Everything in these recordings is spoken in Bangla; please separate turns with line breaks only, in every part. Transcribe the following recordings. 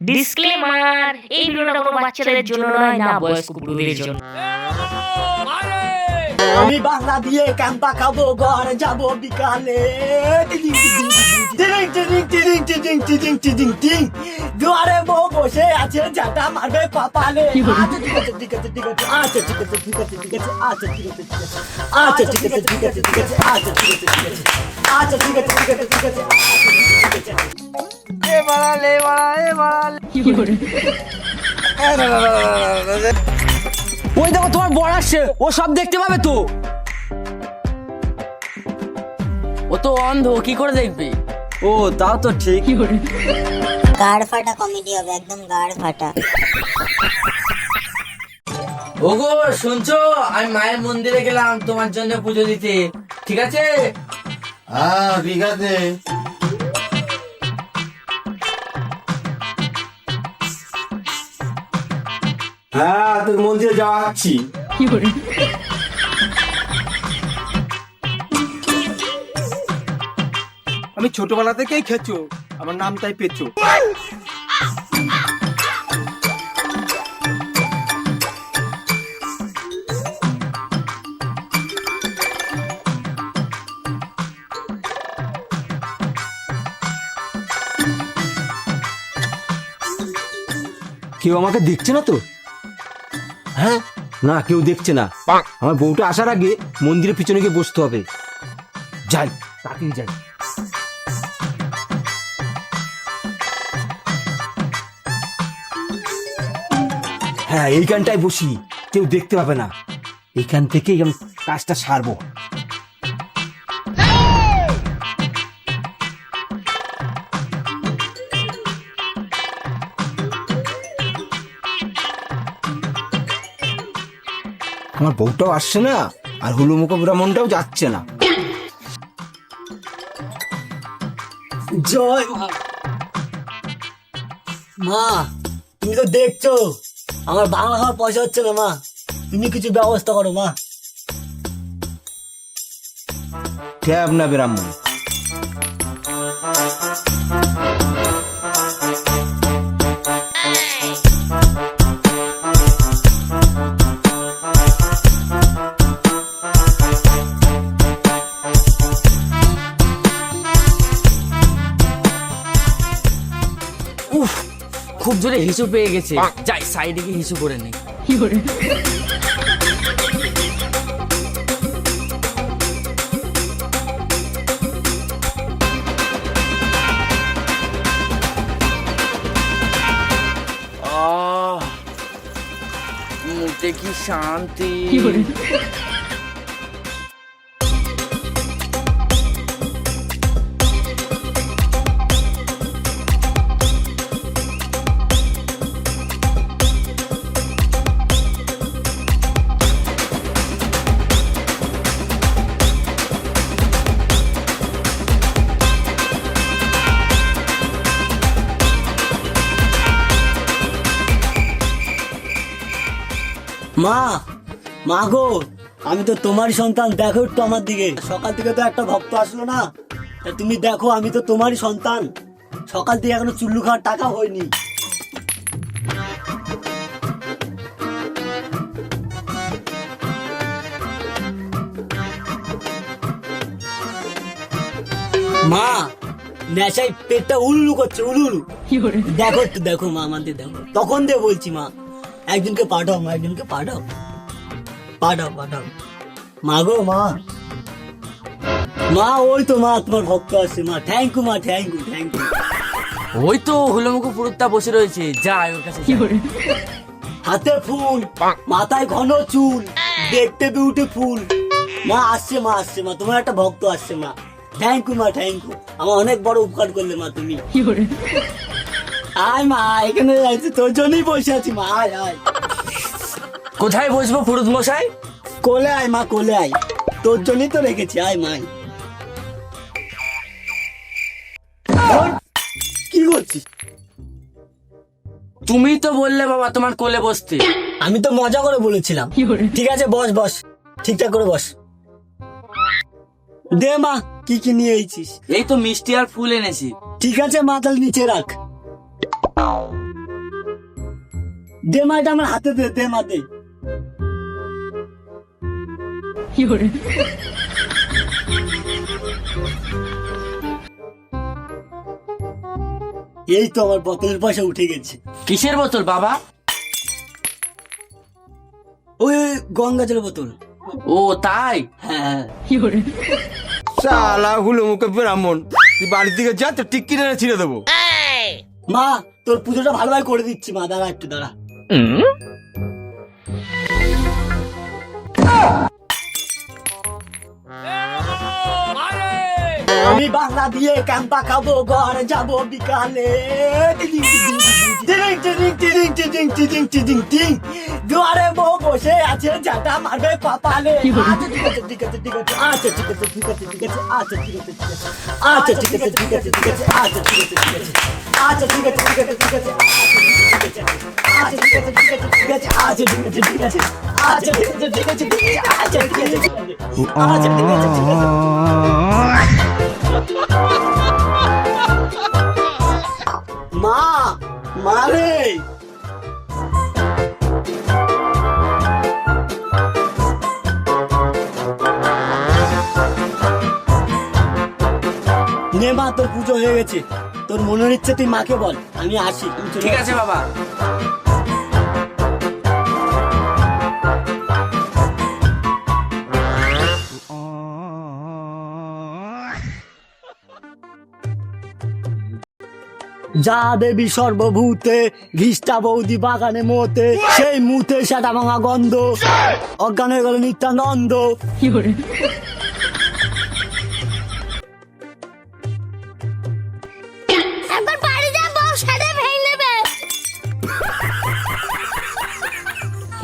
ডিসক্লেমার এই ভিডিওটা কোনো বাচ্চাদের জন্য নয় না বয়স্ক বুড়োদের জন্য।
আমি বাংলা দিয়ে ক্যাম্পা খাব ঘরে যাব বিকালে দুয়ারে বউ বসে আছে মারবে কপালে আচ্ছা ঠিক আছে ঠিক আছে ঠিক আছে আচ্ছা ঠিক আছে ঠিক আছে আচ্ছা ঠিক আছে ঠিক আছে ঠিক আছে আচ্ছা ঠিক আছে ঠিক আছে আচ্ছা ঠিক আছে ঠিক আছে ঠিক আছে আচ্ছা ঠিক আছে ঠিক আছে আচ্ছা ঠিক আছে
ওই দেখো তোমার বর আসছে। ও সব দেখতে পাবে তো। ও তো অন্ধ কি করে দেখবে?
ও তাও তো ঠিক
গাড় ফাটা কমেডি হবে একদম গাড় ফাটা।
ওগো শুনছো? আমি মায়ের মন্দিরে গেলাম তোমার জন্য পুজো দিতে। ঠিক আছে?
হ্যাঁ ঠিক আছে। হ্যাঁ তোর মন্দিরে যাচ্ছি।
আমি ছোটবেলা থেকেই খেছো আমার নাম তাই পেছো
কেউ আমাকে দেখছে না তো? হ্যাঁ? না, কেউ দেখছে না। আমার বউটা আসার আগে মন্দিরের পিছনে গিয়ে বসতে হবে। যাই তাকেই যাই। হ্যাঁ এইখানটায় বসি। কেউ দেখতে পাবে না। এইখান থেকেই আমি কাজটা সারবো। আমার বউটাও আসছে না আর হুলুমুখ ব্রাহ্মণটাও যাচ্ছে না।
জয়। মা মা তুমি তো দেখছ আমার বাংলা খাওয়ার পয়সা হচ্ছে না মা। তুমি কিছু ব্যবস্থা করো মা।
ট্যাব না ব্রাহ্মণ
খুব জোরে হিসু পেয়ে গেছে। যাই সাইডে গিয়ে হিসু করে নেই। মুখে কি শান্তি।
মা মা গো আমি তো তোমারই সন্তান দেখো একটু আমার দিকে। সকাল থেকে তো একটা ভক্ত আসলো না। তা তুমি দেখো আমি তো তোমারই সন্তান। সকাল থেকে এখনও চুল্লু খাওয়ার টাকা হয়নি। মা নেশায় পেটটা উলুলু করছে উলুলু দেখো একটু দেখো মা আমাদের দেখো। তখন দিয়ে বলছি মা একজনকে পাঠাও মা একজনকে পাঠাও। পাঠাও পাঠাও। মা গো মা। মা ওই তো মা তোমার ভক্ত আছে মা থ্যাংক ইউ মা থ্যাংক ইউ থ্যাংক ইউ
ওই তো হুলুমুখ পুরুত্তা বসে রয়েছে। যাই ওর কাছে যাই।
হাতে ফুল মাথায় ঘন চুল দেখতে বিউটিফুল মা আসছে মা আসছে মা তোমার একটা ভক্ত আসছে মা। থ্যাংক ইউ মা থ্যাংক ইউ আমার অনেক বড় উপকার করলে মা তুমি। আয় মা এখানে আছি তোর জন্যই বসে আছি মা আয় আয়।
কোথায় বসবো ফুরুত মশাই?
কোলে আয় মা কোলে আয়। তোর জন্যই তো রেখেছি আয় মাই কি করছিস?
তুমি তো বললে বাবা তোমার কোলে বসতে।
আমি তো মজা করে বলেছিলাম। ঠিক আছে বস বস। ঠিকঠাক করে বস। দে মা কি কি নিয়ে এসেছিস?
এই তো মিষ্টি আর ফুল এনেছি।
ঠিক আছে মা তাহলে নিচে রাখ। দে মা এটা আমার হাতে দে দে মা দে। এই তো আমার বোতলের পয়সা উঠে গেছে।
কিসের বোতল বাবা?
ওই গঙ্গা জলের বোতল।
ও তাই?
হ্যাঁ
শালা হুলো মুখে ব্রাহ্মণ। তুই বাড়ির দিকে যা তো টিক্কি টেনে ছিঁড়ে দেবো।
মা তোর পুজোটা ভালোভাবে করে দিচ্ছি মা দাঁড়া একটু দাঁড়া। আমি বাংলা দিয়ে ক্যাম্পা খাব ঘরে যাব বিকালে দুয়ারে বউ বসে আছে জাটা মারবে কপালে আচ্ছা ঠিক আছে ঠিক আছে ঠিক আছে আচ্ছা ঠিক আছে ঠিক আছে ঠিক আছে আচ্ছা ঠিক আছে ঠিক আছে আচ্ছা ঠিক আছে ঠিক আছে ঠিক আছে আচ্ছা ঠিক আছে ঠিক আছে আচ্ছা ঠিক আছে ঠিক আছে ঠিক আছে আচ্ছা ঠিক আছে ঠিক আছে ঠিক আছে আচ্ছা ঠিক আছে ঠিক আছে আচ্ছা ঠিক আছে ঠিক আছে ঠিক আছে আচ্ছা ঠিক আছে ঠিক আছে আচ্ছা ঠিক আছে ঠিক আছে মা মা রে। নে মা তোর পুজো হয়ে গেছে। তোর মনের ইচ্ছে তুই মাকে বল। আমি আসি
ঠিক আছে বাবা।
যা দেবী সর্বভূতে ঘিষ্টা বৌদি বাগানে মোতে সেই মুতে সেটা ভাঙা গন্ধ। অজ্ঞান হয়ে গেল নিত্যানন্দ।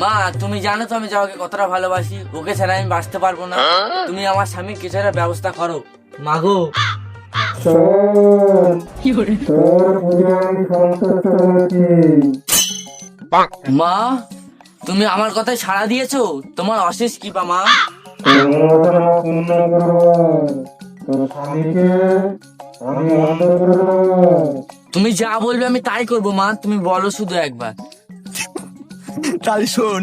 মা তুমি জানো তো আমি যাওয়াকে কতটা ভালোবাসি? ওকে ছাড়া আমি বাঁচতে পারব না। তুমি আমার স্বামী কিছু একটা ব্যবস্থা করো। মাগো মা তুমি আমার কথায় সাড়া দিয়েছ? তোমার অশেষ কৃপা মা। তুমি যা বলবে আমি তাই করব মা। তুমি বলো শুধু একবার।
তাহলে শোন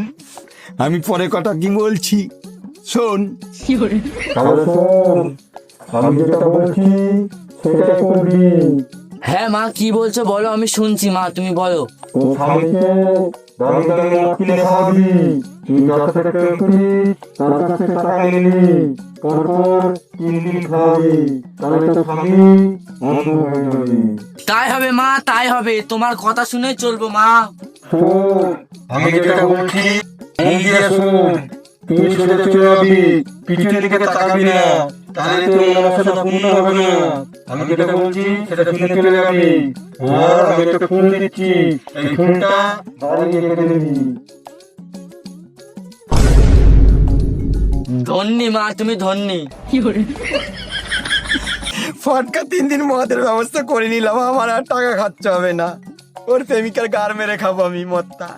আমি পরে কথা কি বলছি? শোন
আমি যেটা বলছি করবি।
হ্যাঁ মা কি বলছো বলো আমি শুনছি মা তুমি বলো।
তোর স্বামীকে দামি দামি মদ কিনে খাওয়াবি। তুই যার কাছে প্রেম করিস তার কাছে টাকা নিবি তারপর তিন দিন খাওয়াবি। তাহলে তোর স্বামী অন্ধ হয়ে যাবে।
তাই হবে মা তাই হবে তোমার কথা শুনে চলবো মা।
শোন আমি যেটা বলছি মন দিয়ে শোন তুই ছেড়ে চলে যাবি। পিছনের দিকে তাকাবি না তাহলে তোর পূর্ণ হবে না। আমি যেটা বলছি সেটা শুনে চলে যাবি। আর আমি একটা ফোন দিচ্ছি। এই ফোনটা বাড়িয়ে কেটে দিবি।
ধন্যি মা তুমি ধন্যি।
ফটকা তিন দিন মদের ব্যবস্থা করে নিলাম আমার আর টাকা খরচা হবে না। ওর প্রেমিকার গার মেরে খাব আমি মদটা।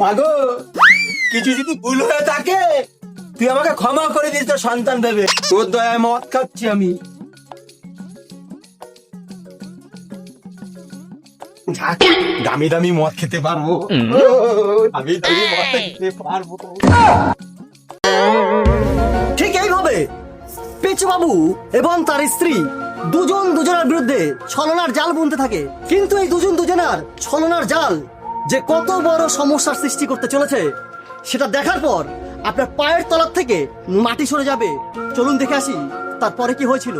মাগো কিছু যদি ভুল হয়ে থাকে তুই আমাকে ক্ষমা করে দিস তোর সন্তান দেবে। তোর দয়ায় মদ খাচ্ছি আমি। দামি দামি মদ খেতে পারব। দামি দামি মদ খেতে পারব।
ঠিক এইভাবে পেচু বাবু এবং তার স্ত্রী দুজন দুজনের বিরুদ্ধে ছলনার জাল বুনতে থাকে। কিন্তু এই দুজন দুজনার ছলনার জাল যে কত বড় সমস্যার সৃষ্টি করতে চলেছে সেটা দেখার পর আপনার পায়ের তলার থেকে মাটি সরে যাবে। চলুন দেখে আসি তারপরে কি হয়েছিল।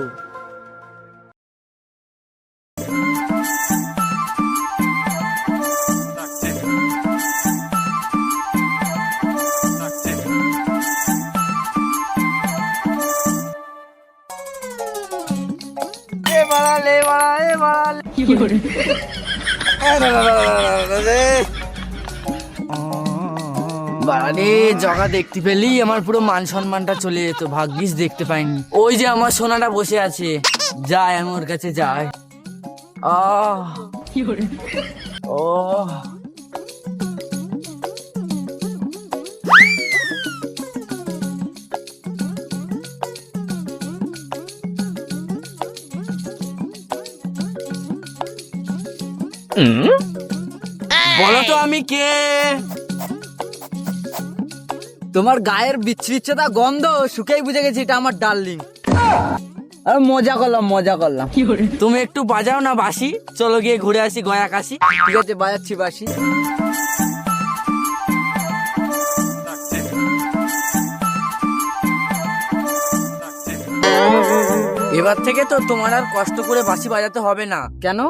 রে বাড়ালে জগা দেখতে পেলি আমার পুরো মান সম্মানটা চলে যেত ভাগ্যিস দেখতে পাইনি। ওই যে আমার সোনাটা বসে আছে। যায় আমার কাছে যায় আহ। ও Mm-hmm. বলো তো আমি কে? তোমার গায়ের বিচ্ছিচ্ছতা গন্ধ শুকেই বুঝে গেছি এটা আমার ডার্লিং। আর মজা করলাম মজা করলাম। তুমি একটু বাজাও না বাসি। চলো গিয়ে ঘুরে আসি গয়া কাশি। ঠিক আছে বাজাচ্ছি বাসি। এবার থেকে তো তোমার আর কষ্ট করে বাঁশি বাজাতে হবে না। কেন?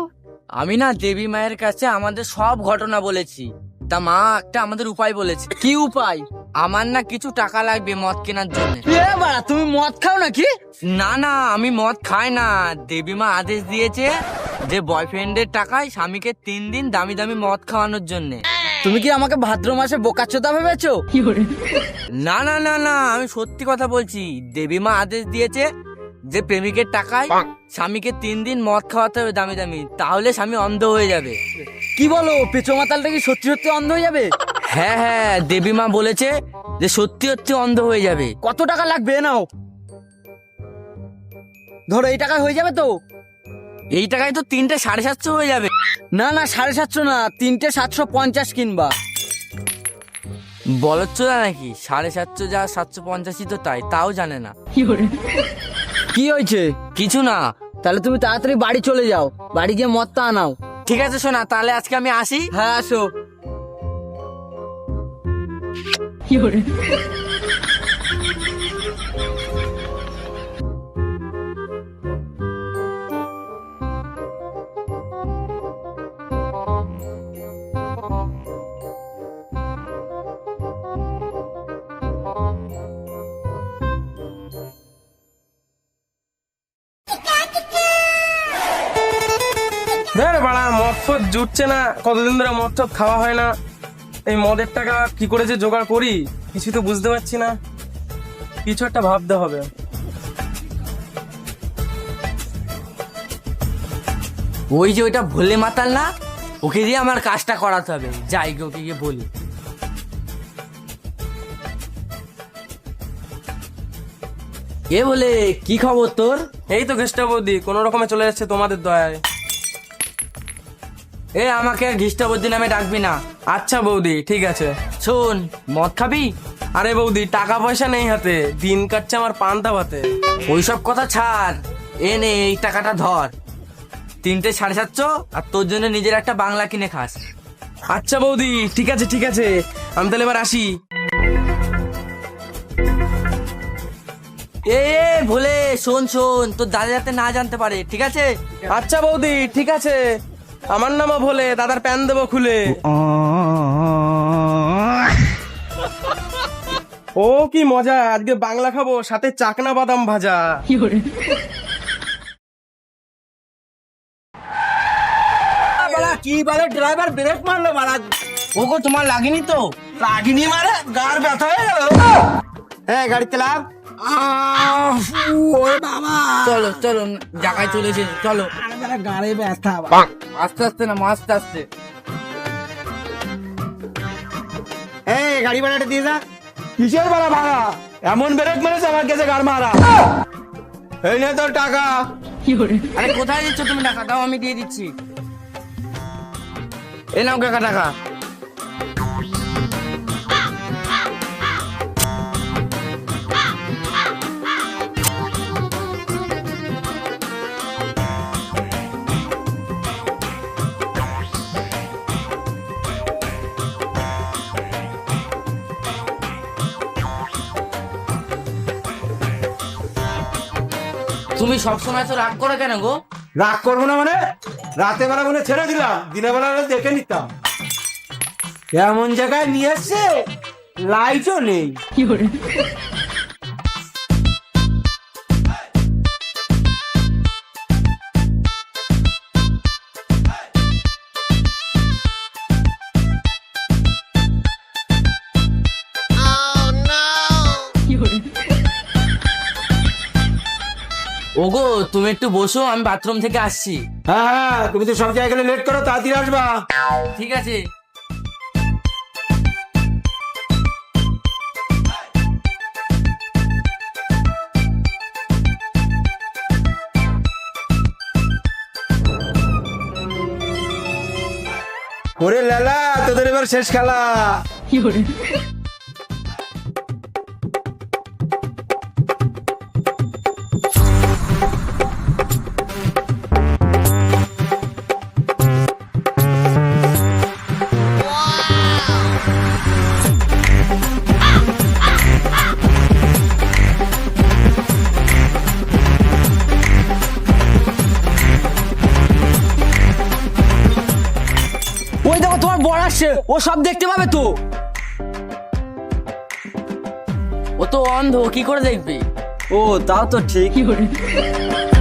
আমি না দেবী মায়ের কাছে আমাদের সব ঘটনা বলেছি। তা মা একটা আমাদের উপায় বলেছে। কি উপায়? আমার না কিছু টাকা লাগবে মদ কেনার জন্য। তুমি মদ খাও নাকি? না না আমি মদ খাই না। দেবী মা আদেশ দিয়েছে যে বয়ফ্রেন্ডের টাকায় স্বামীকে তিন দিন দামি দামি মদ খাওয়ানোর জন্য। তুমি কি আমাকে ভাদ্র মাসে বোকাচ্চোদা ভেবেছো? না না না না আমি সত্যি কথা বলছি। দেবী মা আদেশ দিয়েছে যে প্রেমিকের টাকায় স্বামীকে তিন দিন মদ খাওয়াতে হবে দামি দামি তাহলে স্বামী অন্ধ হয়ে যাবে। কি বলো পেছো মাতালটা কি সত্যি সত্যি অন্ধ হয়ে যাবে? হ্যাঁ হ্যাঁ দেবী মা বলেছে যে সত্যি সত্যি অন্ধ হয়ে যাবে। কত টাকা লাগবে নাও। ধরো এই টাকায় হয়ে যাবে তো? এই টাকায় তো তিনটে সাড়ে সাতশো হয়ে যাবে। না না সাড়ে সাতশো না তিনটে সাতশো পঞ্চাশ কিনবা। বলচ্ছ না নাকি সাড়ে সাতশো যা সাতশো পঞ্চাশই তো তাই তাও জানে না। কি হয়েছে? কিছু না। তাহলে তুমি তাড়াতাড়ি বাড়ি চলে যাও। বাড়ি গিয়ে মদটা আনাও। ঠিক আছে সোনা তাহলে আজকে আমি আসি। হ্যাঁ আসো।
ধর বাড়া মদ ফদ জুটছে না কতদিন ধরে মদ টদ খাওয়া হয় না। এই মদের টাকা কি করে যে জোগাড় করি কিছু তো বুঝতে পারছি না। কিছু একটা ভাবতে হবে।
ওই যে ওইটা ভোলে মাতাল না ওকে দিয়ে আমার কাজটা করাতে হবে। যাই গিয়ে ওকে গিয়ে বলি। এ বলে কি খবর তোর?
এই তো বৌদি কোনো রকমে চলে যাচ্ছে তোমাদের দয়ায়।
এ, আমাকে আর ঘিষ্টাবদ্দি নামে ডাকবি না।
আচ্ছা বৌদি, ঠিক আছে।
শোন, মদ খাবি?
আরে বৌদি, টাকা পয়সা নেই হাতে। দিন কাটছে আমার পান্তা ভাতে।
ওইসব কথা ছাড়। এ নে, এই টাকাটা ধর। তিনটে সাড়ে সাতশো আর তোর জন্য নিজের একটা বাংলা কিনে খাস।
আচ্ছা বৌদি, ঠিক আছে ঠিক আছে। আমি তাহলে এবার আসি।
এ, ভোলে, শোন শোন, তোর দাদা যাতে না জানতে পারে, ঠিক আছে?
আচ্ছা বৌদি, ঠিক আছে। আমার নামও ভোলে দাদার প্যান দেবো খুলে। ও কি মজা আজকে বাংলা খাব সাথে চাকনা বাদাম ভাজা।
কি বলে ড্রাইভার ব্রেক মারলো মারা
ওগো তোমার লাগেনি তো?
লাগিনি মারে গার ব্যথা হয়ে গেল। হ্যাঁ গাড়ি চালাম ওরে বাবা।
চলো চলো জায়গায় চলে এসেছি চলো।
গাড়ি ব্যথা
আস্তে আস্তে না আস্তে আস্তে।
এই গাড়ি ভাড়াটা দিয়ে যা।
কিসের ভাড়া ভাড়া? এমন ব্রেক মেরেছে আমার কাছে গাড় মারা। এই নে তোর টাকা।
আরে কোথায় দিচ্ছ তুমি? টাকা দাও আমি দিয়ে দিচ্ছি। এ নাও কাকা টাকা। তুমি সবসময় তো রাগ করো কেন গো?
রাগ করব না মানে? রাতে বেলা মনে ছেড়ে দিলাম দিনের বেলা হলে দেখে নিতাম। এমন জায়গায় নিয়ে এসছে লাইটও নেই।
ওগো তুমি একটু বসো আমি বাথরুম থেকে আসছি।
হ্যাঁ হ্যাঁ তুমি তো সব জায়গায় লেট করো তাড়াতাড়ি আসবা।
ঠিক আছে।
ওরে লালা তোদের এবার শেষ খেলা।
ওই ও সব দেখতে পাবে তো। ও তো অন্ধ কি করে দেখবে?
ও তাও তো ঠিক।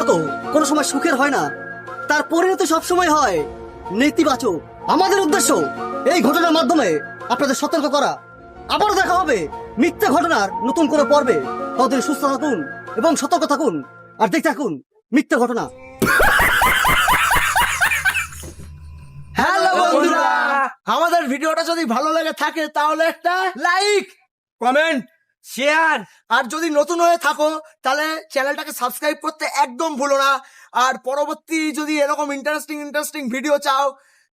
সম্পর্ক কোনো সময় সুখের হয় না। তার পরিণতি সবসময় হয়। নেতিবাচক। আমাদের উদ্দেশ্য এই ঘটনার মাধ্যমে আপনাদের সতর্ক করা। আবারও দেখা হবে মিথ্যা ঘটনার নতুন কোনো পর্বে। ততদিন সুস্থ থাকুন এবং সতর্ক থাকুন আর দেখতে থাকুন মিথ্যা ঘটনা। হ্যালো বন্ধুরা, আমাদের ভিডিওটা যদি ভালো লাগে থাকে তাহলে একটা লাইক, কমেন্ট শেয়ার। আর যদি নতুন হয়ে থাকো, তাহলে চ্যানেলটাকে সাবস্ক্রাইব করতে একদম ভুলো না। আর পরবর্তী যদি এরকম ইন্টারেস্টিং ইন্টারেস্টিং ভিডিও চাও,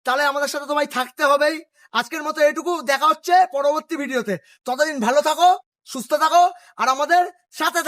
তাহলে আমাদের সাথে তোমায় থাকতে হবেই। আজকের মতো এটুকু, দেখা হচ্ছে পরবর্তী ভিডিওতে ততদিন ভালো থাকো, সুস্থ থাকো, আর আমাদের সাথে